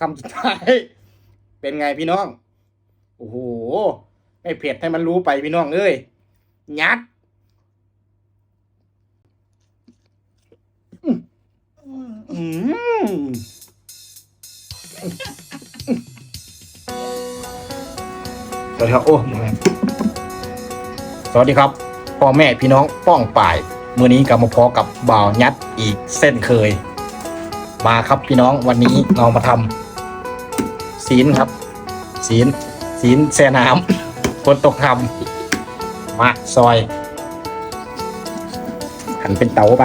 คำสุดท้าย เป็นไงพี่น้อง โอ้โห ไม่เผ็ดให้มันรู้ไปพี่น้องเอ้ย ยัดอืมสวัสดีครับโอ้แม่สวัสดีครับพ่อแม่พี่น้องป้องป่ายมือนี้กลับมาพอกับบ่าวยัดอีกเส้นเคย มาครับพี่น้องวันนี้เรามาทำ ศีลครับ ศีลศีลแซน้ำคนตกทำมาซอยหันเป็นเตาไป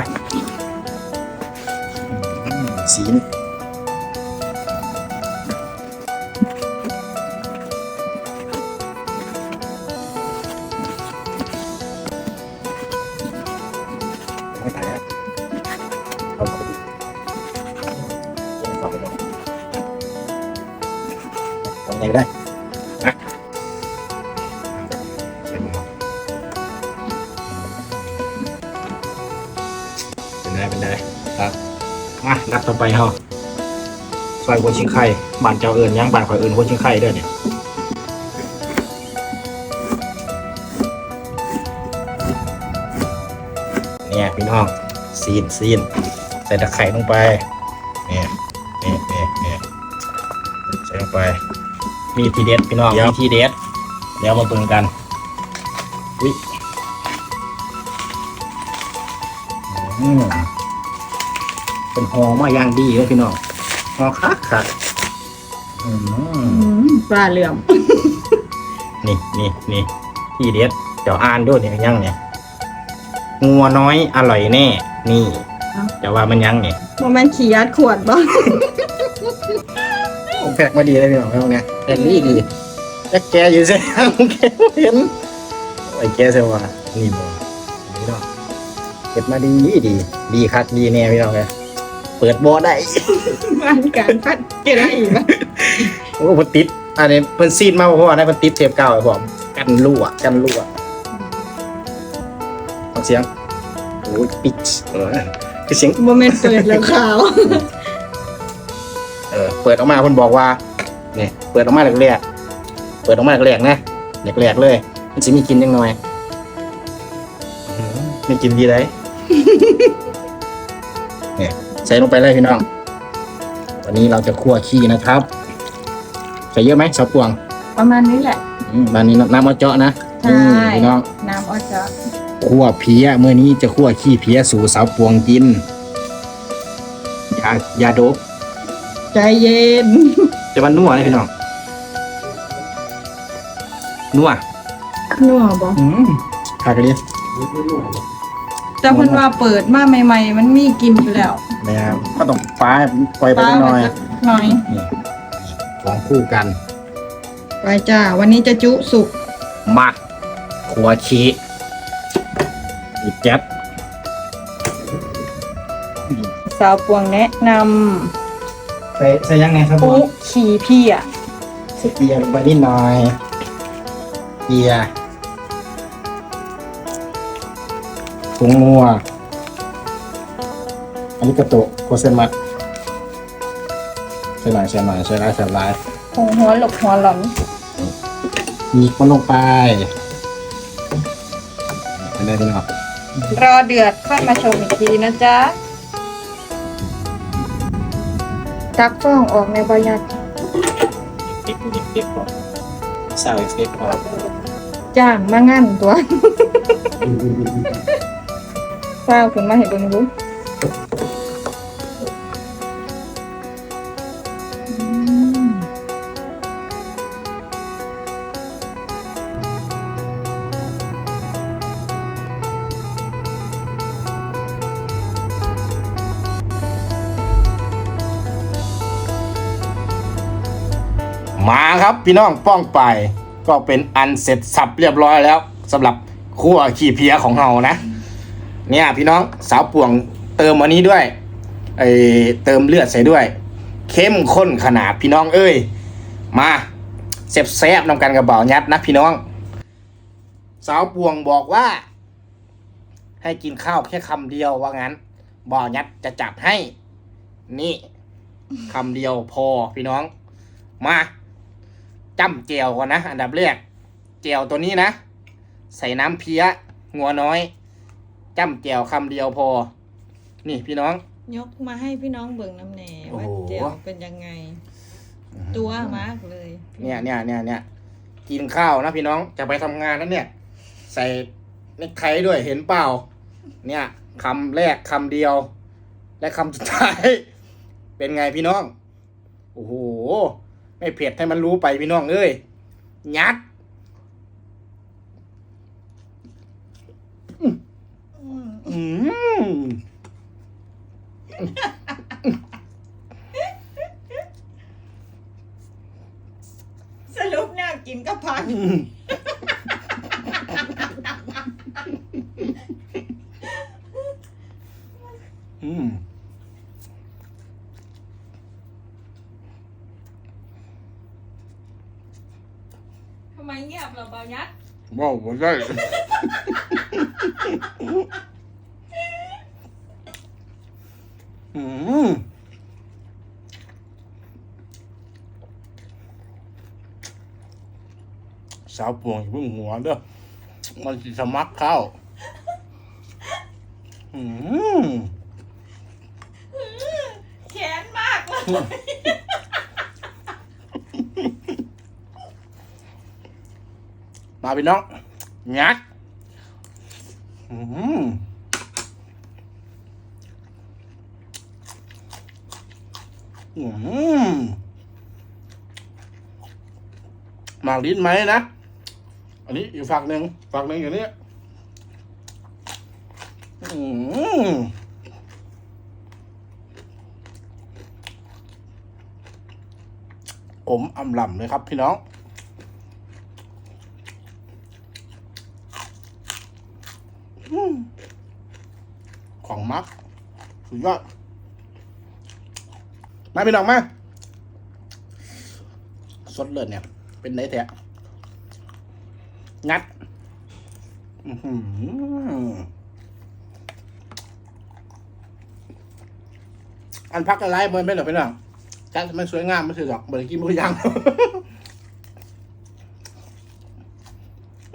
อืมศีลไม่ถ่ายแล้วเอาเข้าไป ก็ได้นะเป็นไงเป็นไงเป็นไงครับมานัดต่อไปเฮาซอยหัวชิงไข่บ้านเจ้าเอิญยังบ้านข่อยเอิญหัวชิงไข่เด้อเนี่ยเนี่ยพี่น้องซีนซีนใส่ตะไคร่ลงไปเนี่ยเนี่ยเนี่ยเนี่ยใส่ลงไป มีทีเด็ดพี่น้องมีทีเด็ดเดี๋ยวมาเบิ่งกันวิอืมเป็นหอมาอย่างดีเลยพี่น้องหอคักคักอืมปลาเหลื่อม นี่นี่นี่ที่เด็ดเดี๋ยวอ่านด้วยเนี่ยยังเนี่ยงัวน้อยอร่อยแน่ นี่จะว่ามันยังเนี่ยโมเมนขี่ยัดขวดบ่ผมแพกมาดีเลยพี่น้องตรงเนี้ย แพกดีดีแกแกอยู่ใช่ไหมแกบ่เห็นไอ้แกเสียว่านี่บ่พี่น้องเก็บมาดีดีดีคักดีแน่พี่น้องเลยเปิดบ่อได้บ้านการพัดเกล้อีกนะโอ้เพิ่นติดอันนี้เพิ่นซีดมาเพราะว่าได้เพิ่นติดเทปเก่าไอ้ผมกันรั่วกันรั่วฟังเสียงโอ้ยปิดเออคือเสียงโมเมนเปิดแล้วขาวเออเปิดออกมาเพิ่นบอกว่า เนี่ยเปิดออกมาแรกๆเปิดออกมาแรกๆนะแรกๆเลย มันสิมีกลินจังหน่อยอื้อหือมีกลินดีเลยเนี่ยใส่ลงไปเลยพี่น้องวันนี้เราจะคั่วขี้นะครับใส่เยอะไหมสาวพวงประมาณนี้แหละอืมบ้านนี้น้ำมะเจาะนะใช่นี่พี่น้องน้ำออจะขั่วเพี้ยเมื่อนี้จะขั่วขี้เพี้ยสู่สาวปวงกินยายาโดบใจเย็น จะมันนัวเลยพี่น้องนัวนัวบ่อืมขากระเดียแต่เพิ่นว่าเปิดมาใหม่ ๆ มันมีกลินอยู่แล้วนะครับก็ต้องฟ้าปล่อยไปนิดหน่อยสักหน่อย นี่ของคู่กัน ไปจ้า วันนี้จะจุสุกมาขัวขี้อีกแจ๊บ สาวปวงแนะน ใส่ใส่ยังไงครับำผปุ๊มขี่พี่อะใส่เกียร์ลงไปนิดหน่อยเกียร์ผงนัวอันนี้กระโตะโคเซมัดใส่หน่อยใส่หน่อยใส่ร้ายใส่ร้ายคงหัวหลบหัวหลอนมีมันลงไปอันนี้พี่น้องรอเดือดค่อยมาชมอีกทีนะจ๊ะ ตักฟองออกในบะยัดเด็กเด็กเด็กก่อนสาวเอฟเฟกต์บอนจ้างมางั้นตัวเฝ้าวขึ้นมาให้เบิ่งดู มาครับพี่น้องป้องไปก็เป็นอันเสร็จสับเรียบร้อยแล้วสำหรับคั่วขี้เพียของเรานะ เนี่ยพี่น้องสาวป่วงเติมอันนี้ด้วยไอเติมเลือดใส่ด้วย เข้มข้นขนาดพี่น้องเอ้ย มาเซบแซบๆนำกันกับเบายัดนะพี่น้อง สาวป่วงบอกว่า ให้กินข้าวแค่คำเดียวว่างั้นบ่าวยัดจะจัดให้ นี่คำเดียวพอพี่น้อง มา จ้ำเจียวก่อนนะ อันดับแรกเจียวตัวนี้นะ ใส่น้ำเพี้ยงัวน้อยจ้ำเจียวคำเดียวพอ นี่พี่น้อง ยกมาให้พี่น้องเบิ่งน้ำแหน่โอ้ว่าโหเจียวเป็นยังไง ตัวมากเลย เนี่ยเนี่ยเนี่ยเนี่ยกินข้าวนะพี่น้องจะไปทำงานแล้วเนี่ย ใส่เนคไทด้วยเห็นเปล่า เนี่ยคำแรกคำเดียว และคำสุดท้าย เป็นไงพี่น้อง โอ้โห ไม่เผ็ดให้มันรู้ไปพี่น้องเอ้ยยัดอืมอืมสรุปเนี่ยกินก็พักอืมอืม ทำ ไมเงียบเหราเบายัดว้าวบ่ได้ อืมสาวปวงอย่าเพิ่งหัวเด้อมันสิสมัครเข้า อืมแค้นมากเลย มาพี่น้องงัดอืมอืมหมากลิ้นไหมนะ อันนี้อยู่ฝักหนึ่งฝักหนึ่งอยู่นี่อืมผมอำลำเลยครับพี่น้อง อืมของมัก สุดยอด มาพี่น้องมาสดเลยเนี่ย เป็นไหนแท้งัดอันพักอะไรมันเป็นหรอพี่น้องจัดมันสวยงามไม่ใช่หรอกเหมือนกินมือยัง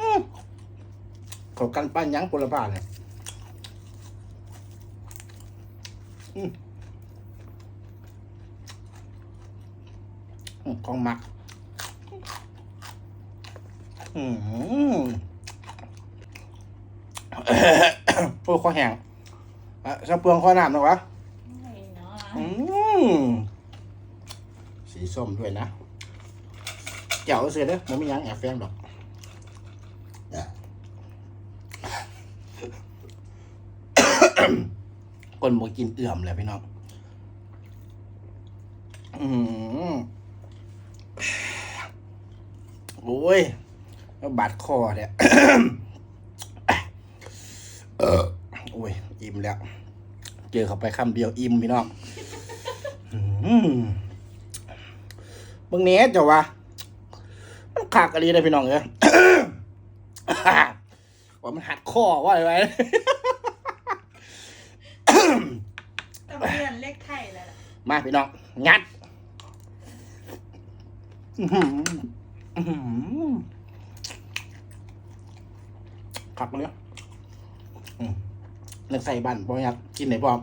อืมเขากันปั้นยังคนละบ้าเนี่ย อืมอืมของหมัก อืมพวกข้อแห้งอะสับเปลืองข้อน้ำนะวะไม่เนาะอืมสีส้มด้วยนะเจ้าเสียเด้อมันไม่ยั้งแอบแฟงดอก คนบอกกินเอื่อมเลยพี่น้องอืมโอ้ยบาดคอเนี่ยเออโอ้ย อิ่มแล้ว เจอเข้าไปคำเดียวอิ่มพี่น้องมเบิ่งเนี้ยจ้ะวะมันขากอะไรได้พี่น้องเอ้ยว่ามันหัดคอว่าอะไรไว้ ต้องเรียนเลขไทยแล้วล่ะ มาพี่น้อง งัดขับมาเลยอืมนึกใส่บันบ่อยากกินไหนบอม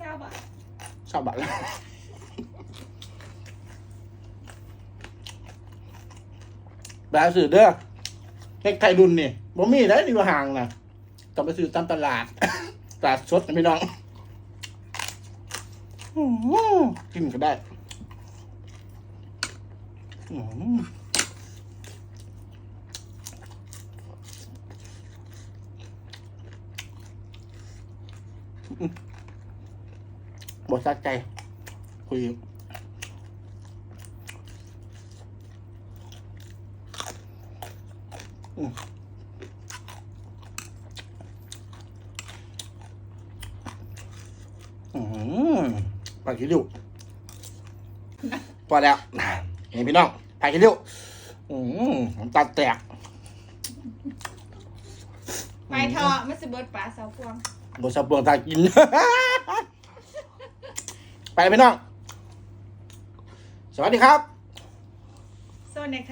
ทราบอะชอบบัตแล้วแบบสื่อเด้อเล็กไทยดุนนี่บ่มีได้ดีว่าห่างนะต้องไปซื้อตามตลาด ตลาดสดนะพี่น้อง กินก็ได้อื้อหือบ่สักใจ คุยอืมอืม ปลาคิริวพอแล้วเห็นพี่น้องปลาคิริวอืมน้ำตาแตกไปเถอะไม่สิเบิดปลาเสาพวงบสะเปลืองตากิน ไปแล้วพี่น้อง สวัสดีครับ สวัสดีค่ะ